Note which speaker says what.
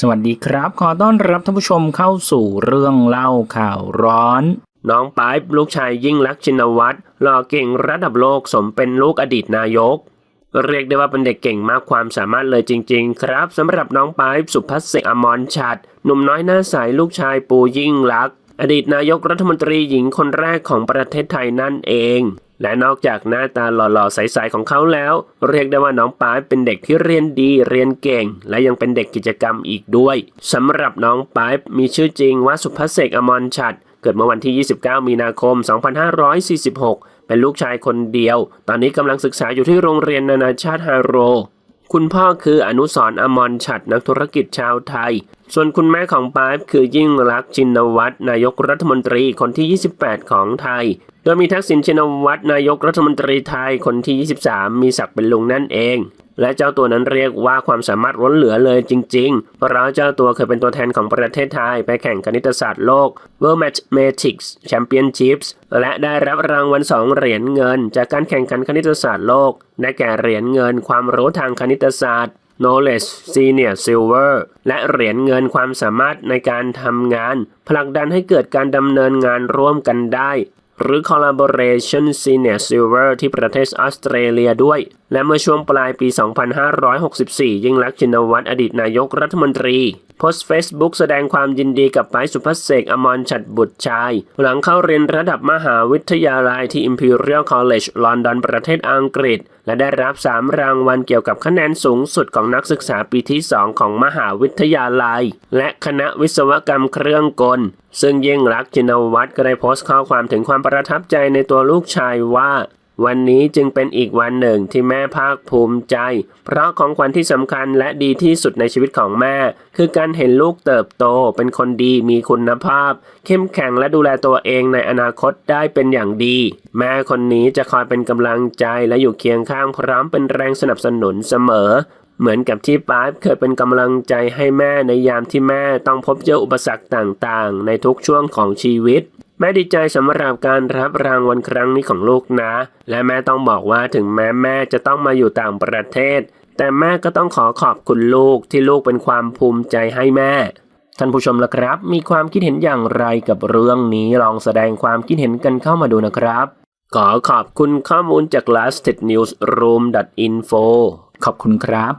Speaker 1: สวัสดีครับ ขอต้อนรับท่านผู้ชมเข้าสู่เรื่องเล่าข่าวร้อน
Speaker 2: น้องปายลูกชายยิ่งลักษณ์ชินวัตรหล่อเก่งระดับโลกสมเป็นลูกอดีตนายก เรียกได้ว่าเป็นเด็กเก่งมากความสามารถเลยจริง ๆ ครับสำหรับน้องปายสุพัฒน์เสอมรชัดหนุ่มน้อยหน้าใสลูกชายปูยิ่งลักษณ์อดีตนายกรัฐมนตรีหญิงคนแรกของประเทศไทยนั่นเอง และนอกจากหน้าตาหล่อๆใสๆของเขาแล้ว เรียกได้ว่าน้องปายเป็นเด็กที่เรียนดีเรียนเก่ง และยังเป็นเด็กกิจกรรมอีกด้วยสำหรับน้องปายมีชื่อจริงว่าสุภเสกอมรชัดเกิดเมื่อวันที่ 29 มีนาคม 2546 เป็นลูกชายคนเดียว ตอนนี้กำลังศึกษาอยู่ที่โรงเรียนนานาชาติฮาโร คุณพ่อคืออนุสรณ์อมรฉัดนักธุรกิจชาวไทย ส่วนคุณแม่ของปาร์คือยิ่งรักชินวัตรนายกรัฐมนตรีคนที่ 28 ของไทย โดยมีทักษิณชินวัตรนายกรัฐมนตรีไทยคนที่ 23 มีศักดิ์เป็นลุงนั่นเอง และเจ้าตัวนั้นเรียกว่าความสามารถล้นเหลือเลยจริงๆ เพราะเจ้าตัวเคยเป็นตัวแทนของประเทศไทย ไปแข่งคณิตศาสตร์โลก World Mathematics Championships และได้รับรางวัลสองเหรียญเงิน จากการแข่งขันคณิตศาสตร์โลก ได้แก่เหรียญเงินความรู้ทางคณิตศาสตร์ Knowledge Senior Silver และเหรียญเงินความสามารถในการทำงาน ผลักดันให้เกิดการดำเนินงานร่วมกันได้ หรือ Collaboration Senior Silver ที่ประเทศออสเตรเลียด้วย และเมื่อช่วงปลายปี 2564 ยิ่งลักษณ์ชินวัตรอดีตนายกรัฐมนตรีโพสต์ Facebook แสดงความยินดีกับไปายสุภเสกอมรฉัดบุตรชาย หลังเข้าเรียนระดับมหาวิทยาลัยที่ Imperial College ลอนดอนประเทศอังกฤษ และได้รับ 3 รางวัลเกี่ยวกับคะแนนสูงสุดของนักศึกษาปีที่ 2 ของมหาวิทยาลัย และคณะวิศวกรรมเครื่องกล ซึ่งยิ่งรักษณ์ชินวัตรก็ได้โพสต์ข้อความถึงความประทับใจในตัวลูกชายว่า วันนี้จึงเป็นอีกวันหนึ่งที่แม่ภาคภูมิใจ เพราะของขวัญที่สำคัญและดีที่สุดในชีวิตของแม่ คือการเห็นลูกเติบโต เป็นคนดีมีคุณภาพ เข้มแข็งและดูแลตัวเองในอนาคตได้เป็นอย่างดี แม่คนนี้จะคอยเป็นกำลังใจและอยู่เคียงข้างพร้อมเป็นแรงสนับสนุนเสมอ เหมือนกับที่ป๊าบเคยเป็นกำลังใจให้แม่ในยามที่แม่ต้องพบเจออุปสรรคต่างๆ ในทุกช่วงของชีวิต แม่ดีใจสำหรับการรับรางวัลครั้งนี้ของลูกนะ และแม่ต้องบอกว่าถึงแม้แม่จะต้องมาอยู่ต่างประเทศ แต่แม่ก็ต้องขอขอบคุณลูกที่ลูกเป็นความภูมิใจให้แม่ ท่านผู้ชมละครับ มีความคิดเห็นอย่างไรกับเรื่องนี้ลองแสดงความคิดเห็นกันเข้ามาดูนะครับ ขอขอบคุณข้อมูลจาก lastednewsroom.info ขอบคุณครับ